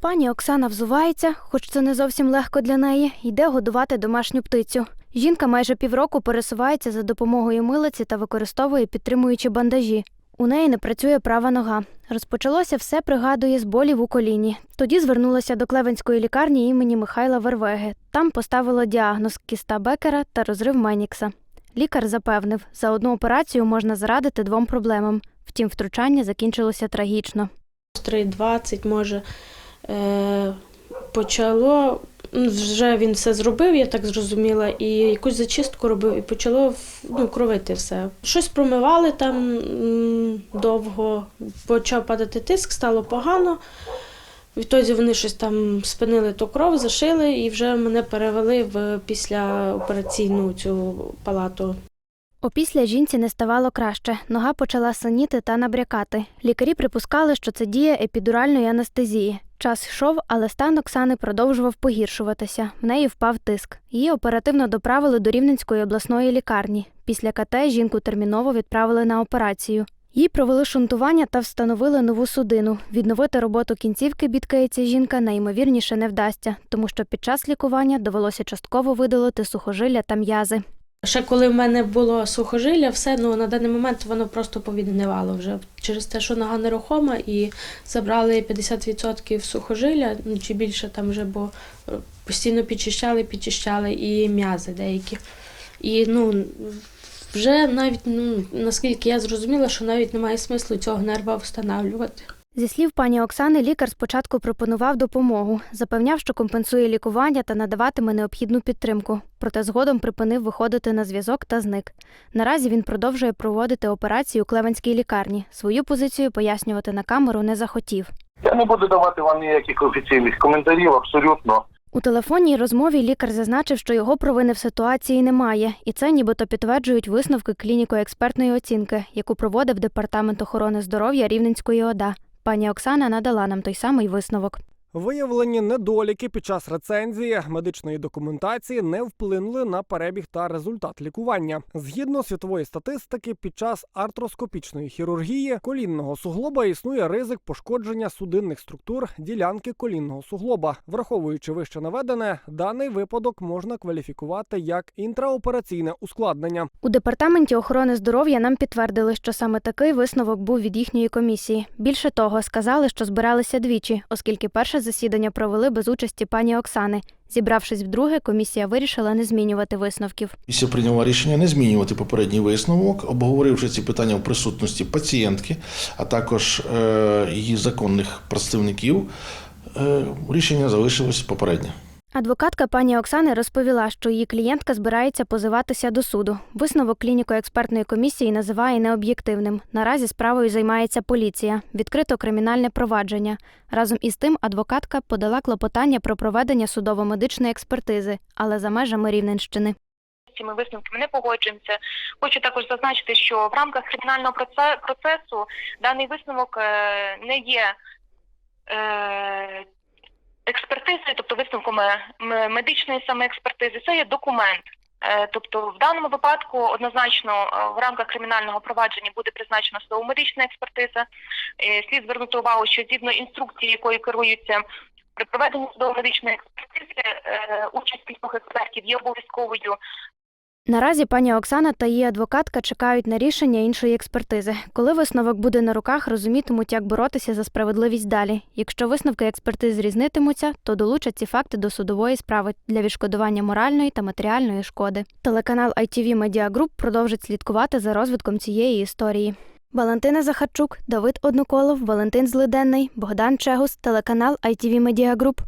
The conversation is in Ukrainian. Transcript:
Пані Оксана взувається, хоч це не зовсім легко для неї, йде годувати домашню птицю. Жінка майже півроку пересувається за допомогою милиці та використовує підтримуючі бандажі. У неї не працює права нога. Розпочалося все, пригадує, з болів у коліні. Тоді звернулася до Клевенської лікарні імені Михайла Вервеги. Там поставило діагноз кіста Бекера та розрив Менікса. Лікар запевнив, за одну операцію можна зарадити двом проблемам. Втім, втручання закінчилося трагічно. 3.20, може, почало. ну, Вже він все зробив, я так зрозуміла, і якусь зачистку робив, і почало ну, кровити все. Щось промивали там довго, почав падати тиск, стало погано. Відтоді вони щось там спинили ту кров, зашили і вже мене перевели в післяопераційну цю палату. Опісля жінці не ставало краще. Нога почала синіти та набрякати. Лікарі припускали, що це дія епідуральної анестезії. Час йшов, але стан Оксани продовжував погіршуватися. В неї впав тиск. Її оперативно доправили до Рівненської обласної лікарні. Після КТ жінку терміново відправили на операцію. Їй провели шунтування та встановили нову судину. Відновити роботу кінцівки, бідкається жінка, найімовірніше не вдасться, тому що під час лікування довелося частково видалити сухожилля та м'язи. Ще коли в мене було сухожилля, все ну на даний момент воно просто повіднивало вже через те, що нога нерухома, і забрали 50% сухожилля, ну чи більше там вже, бо е, постійно підчищали, підчищали і м'язи деякі. І ну вже навіть ну наскільки я зрозуміла, що навіть немає смислу цього нерва встановлювати. Зі слів пані Оксани, лікар спочатку пропонував допомогу, запевняв, що компенсує лікування та надаватиме необхідну підтримку. Проте згодом припинив виходити на зв'язок та зник. Наразі він продовжує проводити операцію у Клевенській лікарні. Свою позицію пояснювати на камеру не захотів. Я не буду давати вам ніяких офіційних коментарів, абсолютно. У телефонній розмові лікар зазначив, що його провини в ситуації немає, і це нібито підтверджують висновки клініко-експертної оцінки, яку проводив департамент охорони здоров'я Рівненської ОДА. Пані Оксана надала нам той самий висновок. Виявлені недоліки під час рецензії медичної документації не вплинули на перебіг та результат лікування. Згідно світової статистики, під час артроскопічної хірургії колінного суглоба існує ризик пошкодження судинних структур ділянки колінного суглоба. Враховуючи вище наведене, даний випадок можна кваліфікувати як інтраопераційне ускладнення. У департаменті охорони здоров'я нам підтвердили, що саме такий висновок був від їхньої комісії. Більше того, сказали, що збиралися двічі, оскільки засідання провели без участі пані Оксани. Зібравшись вдруге, комісія вирішила не змінювати висновків. Комісія прийняла рішення не змінювати попередній висновок, обговоривши ці питання в присутності пацієнтки, а також е, її законних представників. Е, рішення залишилось попереднє. Адвокатка пані Оксани розповіла, що її клієнтка збирається позиватися до суду. Висновок клініко-експертної комісії називає необ'єктивним. Наразі справою займається поліція. Відкрито кримінальне провадження. Разом із тим, адвокатка подала клопотання про проведення судово-медичної експертизи, але за межами Рівненщини. цими висновками не погоджуємося. Хочу також зазначити, що в рамках кримінального процесу даний висновок е, не є е, тобто е, м- медичної саме експертизи. Це є документ. Е, Тобто, в даному випадку однозначно е, в рамках кримінального провадження буде призначена судово-медична експертиза. Е, Слід звернути увагу, що згідно інструкції, якою керуються при проведенні судово-медичної експертизи, е, участь кількох експертів є обов'язковою Наразі пані Оксана та її адвокатка чекають на рішення іншої експертизи. Коли висновок буде на руках, розумітимуть, як боротися за справедливість далі. Якщо висновки експертиз різнитимуться, то долучать ці факти до судової справи для відшкодування моральної та матеріальної шкоди. Телеканал ITV Media Group продовжить слідкувати за розвитком цієї історії. Валентина Захарчук, Давид Одноколов, Валентин Злиденний, Богдан Чегус, телеканал ITV Media Group.